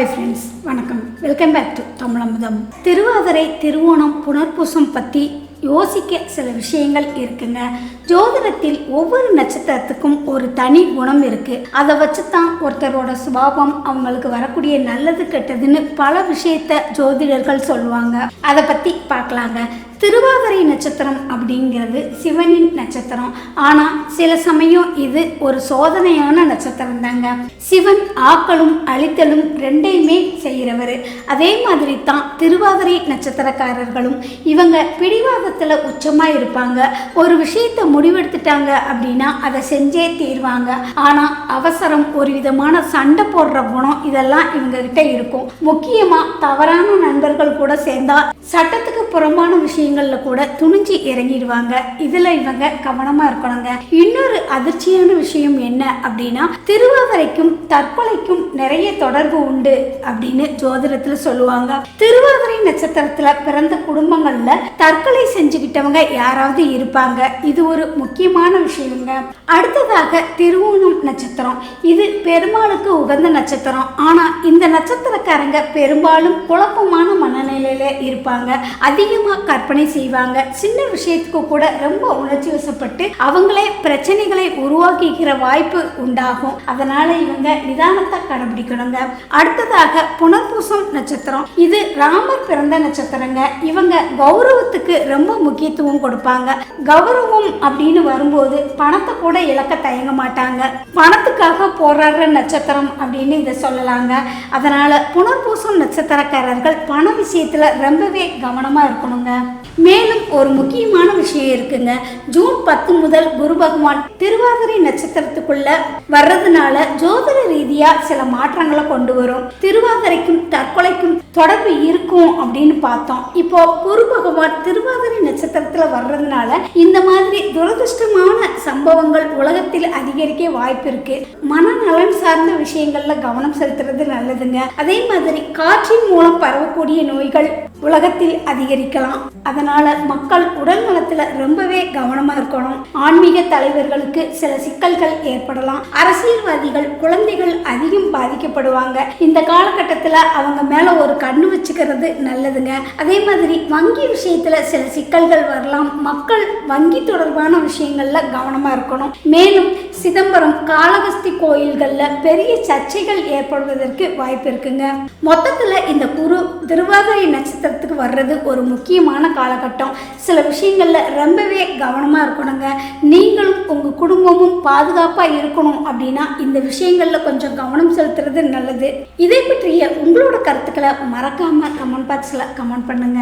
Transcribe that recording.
Hi friends வணக்கம். Welcome back to Tamizhamudham Thiruvathirai Thiruvonam புனர்பூசம் பற்றி யோசிக்க சில விஷயங்கள் இருக்குங்க. ஜோதிடத்தில் ஒவ்வொரு நட்சத்திரத்துக்கும் ஒரு தனி குணம் இருக்கு. அதை வச்சு தான் ஒருத்தரோட சுபாவம் அவங்களுக்கு வரக்கூடிய நல்லது கெட்டதுன்னு பல விஷயத்த ஜோதிடர்கள் சொல்லுவாங்க. அதை பற்றி பார்க்கலாங்க. திருவாதிரை நட்சத்திரம் அப்படிங்கிறது சிவனின் நட்சத்திரம். ஆனால் சில சமயம் இது ஒரு சோதனையான நட்சத்திரம் தாங்க. சிவன் ஆக்களும் அழித்தலும் ரெண்டையுமே செய்கிறவர். அதே மாதிரி தான் திருவாதிரை நட்சத்திரக்காரர்களும் இவங்க பிடிவாதத்தில் உச்சமாக இருப்பாங்க. ஒரு விஷயத்தை முடிவெடுத்துட்டாங்க அப்படின்னா அதை செஞ்சே தீர்வாங்க. ஆனால் அவசரம் ஒரு விதமான சண்டை போடுற குணம் இதெல்லாம் இவங்ககிட்ட இருக்கும். முக்கியமாக தவறான நண்பர்கள் கூட சேர்ந்தா சட்டத்துக்கு புறம்பான விஷயங்களில் கூட துணிஞ்சு இறங்கிடுவாங்க. இதில் இவங்க கவனமாக இருக்கணுங்க. இன்னொரு அதிர்ச்சியான விஷயம் என்ன அப்படின்னா திருவாதிரைக்கும் தற்கொலைக்கும் நிறைய தொடர்பு உண்டு அப்படின்னு ஜோதிடத்தில் சொல்லுவாங்க. திருவாதிரை நட்சத்திரத்தில் பிறந்த குடும்பங்களில் தற்கொலை செஞ்சுக்கிட்டவங்க யாராவது இருப்பாங்க. இது ஒரு முக்கியமான விஷயங்க. அடுத்ததாக திருவோணம் நட்சத்திரம். இது பெருமாளுக்கு உகந்த நட்சத்திரம். ஆனா இந்த நட்சத்திரக்காரங்க பெரும்பாலும் குழப்பமான மனநிலையில் இருப்பாங்க. அதிகமா கற்பனை செய்வாங்க. சின்ன விஷயத்துக்கு கூட ரொம்ப உணர்ச்சி வசப்பட்டு அவங்களே பிரச்சனைகளை உருவாக்கிக்கிற வாய்ப்பு உண்டாகும். அதனால இவங்க நிதானத்தை கடைபிடிக்கணுங்க. அடுத்ததாக புனர்பூசம் நட்சத்திரம். இது ராமர் பிறந்த நட்சத்திரங்க. இவங்க கௌரவத்துக்கு ரொம்ப ரொம்ப முக்கியத்துவம் கொடுப்பாங்க. கௌரவம் அப்படின்னு வரும்போது பணத்தை கூட இழக்க தயங்க மாட்டாங்க. பணத்துக்காக போராடுற நட்சத்திரம் அப்படின்னு இதை சொல்லலாங்க. அதனால புனர்பூசம் நட்சத்திரக்காரர்கள் பண விஷயத்துல ரொம்பவே கவனமா இருக்கணுங்க. மேலும் ஒரு முக்கியமான விஷயம் இருக்குங்க. ஜூன் பத்து முதல் குரு பகவான் திருவாதிரை நட்சத்திரத்துக்குள்ள வர்றதுனால ஜோதிட ரீதியா சில மாற்றங்களை கொண்டு வரும். திருவாதிரைக்கும் தற்கொலைக்கும் தொடர்பு இருக்கும் அப்படின்னு பார்த்தோம். இப்போ குரு பகவான் திருவாதிரை நட்சத்திரத்துல வர்றதுனால இந்த மாதிரி துரதிருஷ்டமான சம்பவங்கள் உலகத்தில் அதிகரிக்க வாய்ப்பு இருக்கு. மனநலன் சார்ந்த விஷயங்கள்ல கவனம் செலுத்துறது நல்லதுங்க. அதே மாதிரி காற்றின் மூலம் பரவக்கூடிய நோய்கள் உலகத்தில் அதிகரிக்கலாம். அதனால மக்கள் உடல் நலத்துல ரொம்பவே கவனமா இருக்கணும். ஆன்மீக தலைவர்களுக்கு சில சிக்கல்கள் ஏற்படலாம். அரசியல்வாதிகள் குழந்தைகள் அதிகம் பாதிக்கப்படுவாங்க. இந்த காலகட்டத்தில் அவங்க மேல ஒரு கண்ணு வச்சுக்கிறது நல்லதுங்க. அதே மாதிரி வங்கி விஷயத்துல சில சிக்கல்கள் வரலாம். மக்கள் வங்கி தொடர்பான விஷயங்கள்ல கவனமா இருக்கணும். மேலும் சிதம்பரம் காளகஸ்தி கோயில்கள்ல பெரிய சர்ச்சைகள் ஏற்படுவதற்கு வாய்ப்பு இருக்குங்க. மொத்தத்துல இந்த குரு திருவாதிரை நட்சத்திரத்துக்கு வர்றது ஒரு முக்கியமான காலகட்டம். சில விஷயங்கள்ல ரொம்பவே கவனமா இருக்கணுங்க. நீங்களும் உங்கள் குடும்பமும் பாதுகாப்பாக இருக்கணும் அப்படின்னா இந்த விஷயங்களில் கொஞ்சம் கவனம் செலுத்துறது நல்லது. இதை பற்றிய உங்களோட கருத்துக்களை மறக்காம கமெண்ட் பாக்ஸில் கமெண்ட் பண்ணுங்க.